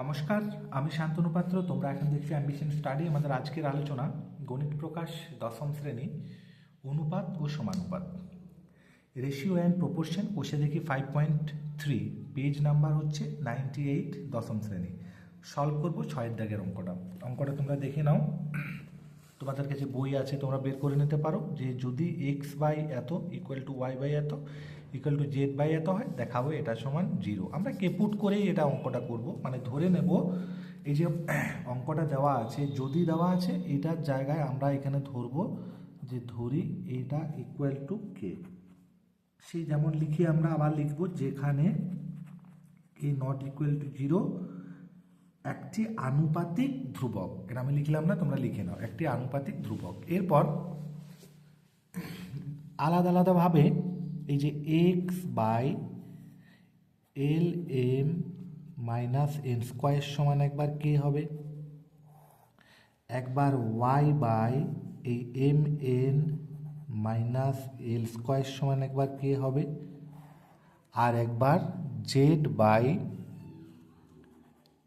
নমস্কার, আমি শান্তনু পাত্র। তোমরা এখন দেখছি অ্যাম্বিশন স্টাডি আমাদের আজকের আলোচনা গণিত প্রকাশ দশম শ্রেণি, অনুপাত ও সমানুপাত। রেশিও অ্যান্ড প্রপোর্শন কোষে দেখি five point three page number হচ্ছে নাইনটি এইট দশম শ্রেণি। সলভ করব ছয়ের দাগের অঙ্কটা। অঙ্কটা তোমরা দেখে নাও। তোমাদের কাছে বই আছে, তোমরা বের করে নিতে পারো। যে যদি এক্স বাই এত ইকুয়াল টু ওয়াই বাই এত ইকুয়াল টু জেড বাই এত হয়, দেখাবো এটা সমান জিরো আমরা কেপুট করেই এটা অঙ্কটা করব। মানে ধরে নেব, এই যে অঙ্কটা দেওয়া আছে, যদি দেওয়া আছে, এটার জায়গায় আমরা এখানে ধরবো যে ধরি এটা ইকুয়াল টু কে সেই যেমন লিখি আমরা আবার লিখব, যেখানে k not equal to zero একটি আনুপাতিক ধ্রুবক। এটা আমি লিখলাম না, তোমরা লিখে নাও। একটি আনুপাতিক ধ্রুবক। এরপর আলাদা আলাদাভাবে এই যে x by l m minus n square সমান একবার কে হবে? একবার ওয়াই বাই এই m n minus l square সমান একবার কে হবে? আর একবার z by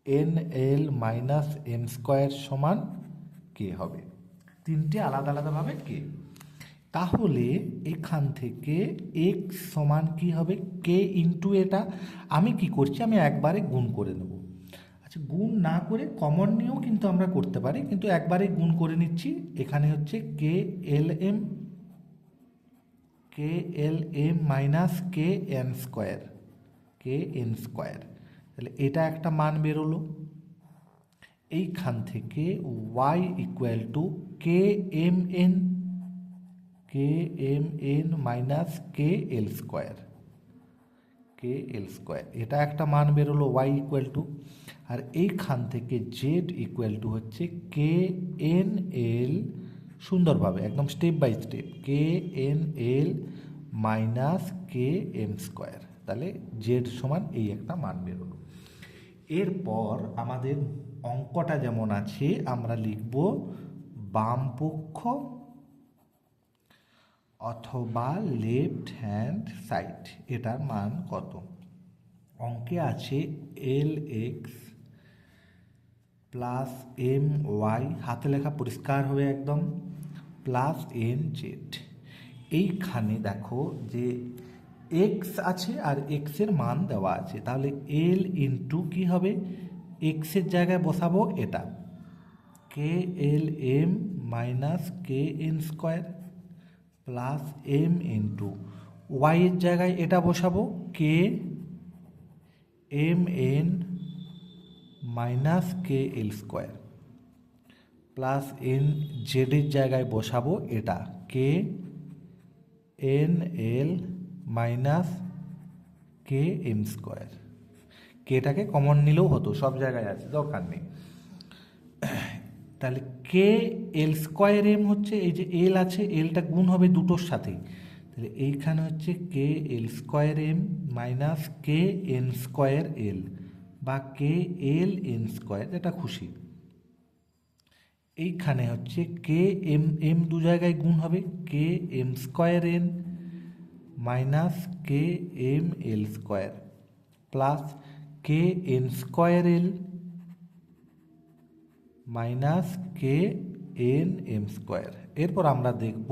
n l minus m square সমান কে হবে। তিনটে আলাদা আলাদাভাবে কে তাহলে এখান থেকে এক্স সমান কি হবে? কে ইন্টু এটা। আমি কি করছি? আমি একবারে গুণ করে নেব। আচ্ছা গুণ না করে কমন নিয়েও কিন্তু আমরা করতে পারি, কিন্তু একবারে গুণ করে নিচ্ছি। এখানে হচ্ছে k l m k l m minus k n square k n square তাহলে এটা একটা মান বেরোলো। এইখান থেকে y equal to k m n k m n minus k l square k l square এটা একটা মান বেরোলো ওয়াই ইকুয়াল টু আর এইখান থেকে জেড ইকুয়াল টু হচ্ছে কে এন এল সুন্দরভাবে, একদম step by step k n l minus k m square তাহলে জেড সমান এই একটা মান বেরোলো। এরপর আমাদের অঙ্কটা যেমন আছে, আমরা লিখব বাম পক্ষ অথবা লেফট হ্যান্ড সাইড এটার মান কত? অঙ্কে আছে l x plus m y হাতে লেখা পরিষ্কার হবে একদম প্লাস এন জেড এইখানে দেখো যে এক্স আছে আর এক্সের মান দেওয়া আছে। তাহলে এল ইন্টু কী হবে? এক্সের জায়গায় বসাবো এটা। K l m minus k n square plus m into ওয়াইয়ের জায়গায় এটা বসাবো। K m n minus k l square plus n জেডের জায়গায় বসাবো এটা। K n l minus k m square. কেটাকে common নিলেও হতো, সব জায়গায় আছে, দরকার নেই। তাহলে কে এল স্কোয়ার এম হচ্ছে, এই যে এল আছে, এলটা গুণ হবে দুটোর সাথেই। তাহলে এইখানে হচ্ছে k l square m minus k n square l বা কে এল এন স্কোয়ার এটা খুশি। এইখানে হচ্ছে কে এম এম দু জায়গায় গুণ হবে, K M square N minus K M L square plus K N square L minus K N M square এরপর আমরা দেখব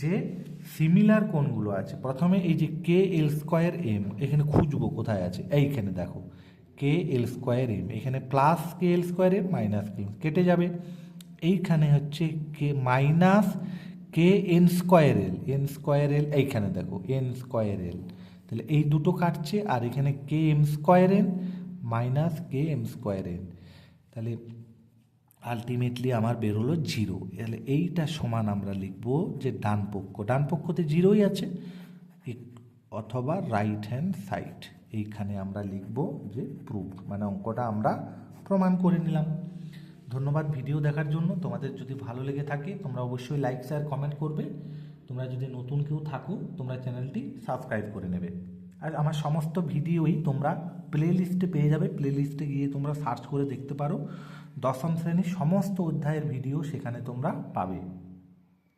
যে সিমিলার কোনগুলো আছে। প্রথমে এই যে কে এল স্কোয়ার এম এখানে খুঁজবো কোথায় আছে? এইখানে দেখো কে এল স্কোয়ার এম এখানে plus K L square M minus K কেটে যাবে। এইখানে হচ্ছে K minus K N square L N square L এইখানে দেখো এন স্কোয়ার এল তাহলে এই দুটো কাটছে আর এখানে K M square N minus K M square N তাহলে আলটিমেটলি আমার বেরোলো জিরো তাহলে এইটা সমান আমরা লিখব যে ডান পক্ষ। ডান পক্ষতে জিরোই আছে। অথবা রাইট হ্যান্ড সাইড এইখানে আমরা লিখব যে প্রুফ মানে অঙ্কটা আমরা প্রমাণ করে নিলাম। ধন্যবাদ ভিডিও দেখার জন্য। তোমাদের যদি ভালো লেগে থাকে, তোমরা অবশ্যই লাইক শেয়ার কমেন্ট করবে। তোমরা যদি নতুন কেউ থাকো, তোমরা চ্যানেলটি সাবস্ক্রাইব করে নেবে। আর আমার সমস্ত ভিডিওই তোমরা প্লে লিস্টে পেয়ে যাবে। প্লে লিস্টে গিয়ে তোমরা সার্চ করে দেখতে পারো। দশম শ্রেণির সমস্ত অধ্যায়ের ভিডিও সেখানে তোমরা পাবে।